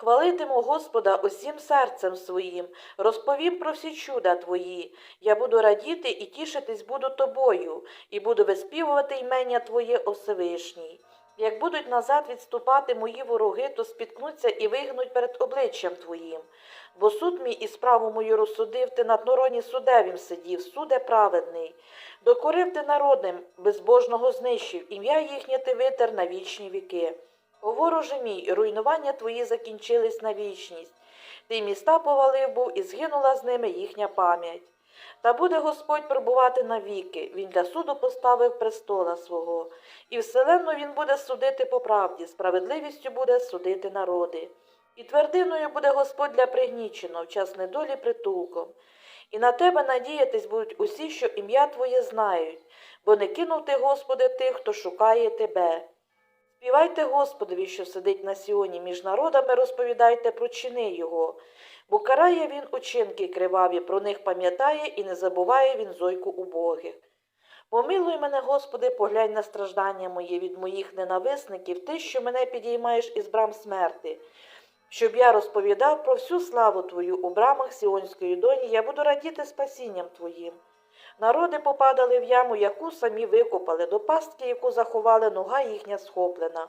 Хвалитиму Господа усім серцем своїм, розповім про всі чуда твої. Я буду радіти і тішитись буду тобою, і буду виспівувати ймення Твоє о. Як будуть назад відступати мої вороги, то спіткнуться і вигнуть перед обличчям Твоїм. Бо суд мій і справу мою розсудив, ти на троні судевім сидів, суде праведний. Докорив ти народним, безбожного знищив, ім'я їхнє ти витер на вічні віки. Вороже мій, руйнування твої закінчились на вічність. Ти міста повалив був, і згинула з ними їхня пам'ять. Та буде Господь пробувати навіки, Він для суду поставив престола свого, і вселенну Він буде судити по правді, справедливістю буде судити народи. І твердиною буде Господь для пригніченого, в час недолі притулком. І на тебе надіятись будуть усі, що ім'я Твоє знають, бо не кинув ти, Господи, тих, хто шукає тебе. Співайте Господові, що сидить на сіоні, між народами розповідайте про чини Його, бо карає він учинки криваві, про них пам'ятає і не забуває він зойку убогих. Помилуй мене, Господи, поглянь на страждання моє від моїх ненависників, ти, що мене підіймаєш із брам смерти, щоб я розповідав про всю славу Твою у брамах Сіонської доні, я буду радіти спасінням Твоїм. Народи попадали в яму, яку самі викопали, до пастки, яку заховали, нога їхня схоплена.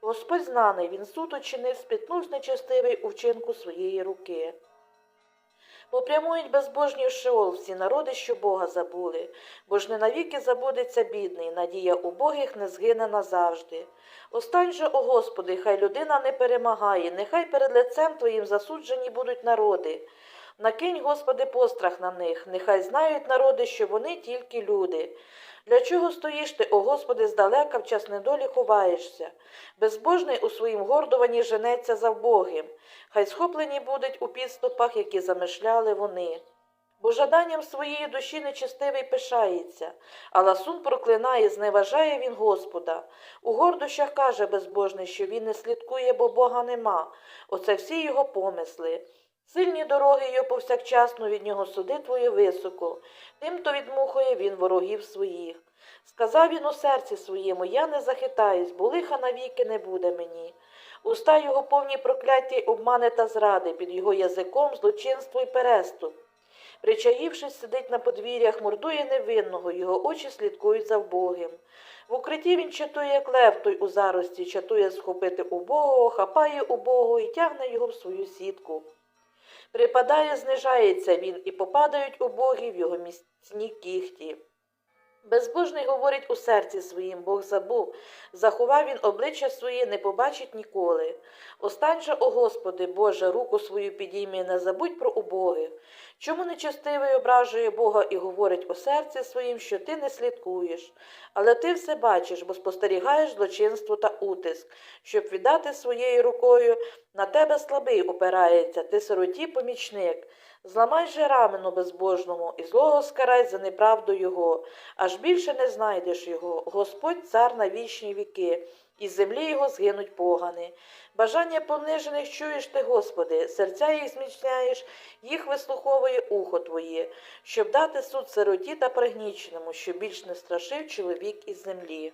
Господь знаний, він суд учинив, спітнув нечестивий у вчинку своєї руки. Попрямують безбожні в Шеол всі народи, що Бога забули, бо ж не навіки забудеться бідний, надія убогих не згине назавжди. Остань же, о Господи, хай людина не перемагає, нехай перед лицем Твоїм засуджені будуть народи. Накинь, Господи, пострах на них, нехай знають народи, що вони тільки люди. Для чого стоїш ти, о Господи, здалека в час недолі ховаєшся? Безбожний у своїм гордуванні женеться за вбогим, хай схоплені будуть у підступах, які замишляли вони. Бо жаданням своєї душі нечистивий пишається, а ласун проклинає, зневажає він Господа. У гордощах каже безбожний, що він не слідкує, бо Бога нема. Оце всі його помисли. Сильні дороги його повсякчасно від нього суди твоє високо, тим то відмухує він ворогів своїх. Сказав він у серці своєму, я не захитаюсь, бо лиха навіки не буде мені. Уста його повні прокляття обмани та зради, під його язиком злочинство й переступ. Причаївшись, сидить на подвір'ях, мордує невинного, його очі слідкують за вбогим. В укритті він чатує, як лев той у зарості, чатує схопити убогого, хапає убогого і тягне його в свою сітку. Припадає, знижається він, і попадають убогі в його міцні кіхті. Безбожний говорить у серці своїм, Бог забув, заховав він обличчя своє, не побачить ніколи. Остань же, о Господи, Боже, руку свою підійми, не забудь про убогих. Чому нечестивий ображує Бога і говорить у серці своїм, що ти не слідкуєш, але ти все бачиш, бо спостерігаєш злочинство та утиск, щоб віддати своєю рукою на тебе слабий опирається, ти сироті помічник. Зламай же рамену безбожному і злого скарай за неправду його, аж більше не знайдеш його. Господь цар на вічні віки, і з землі його згинуть погани. Бажання понижених чуєш ти, Господи, серця їх зміцняєш, їх вислуховує ухо Твоє, щоб дати суд сироті та пригніченому, щоб більш не страшив чоловік із землі.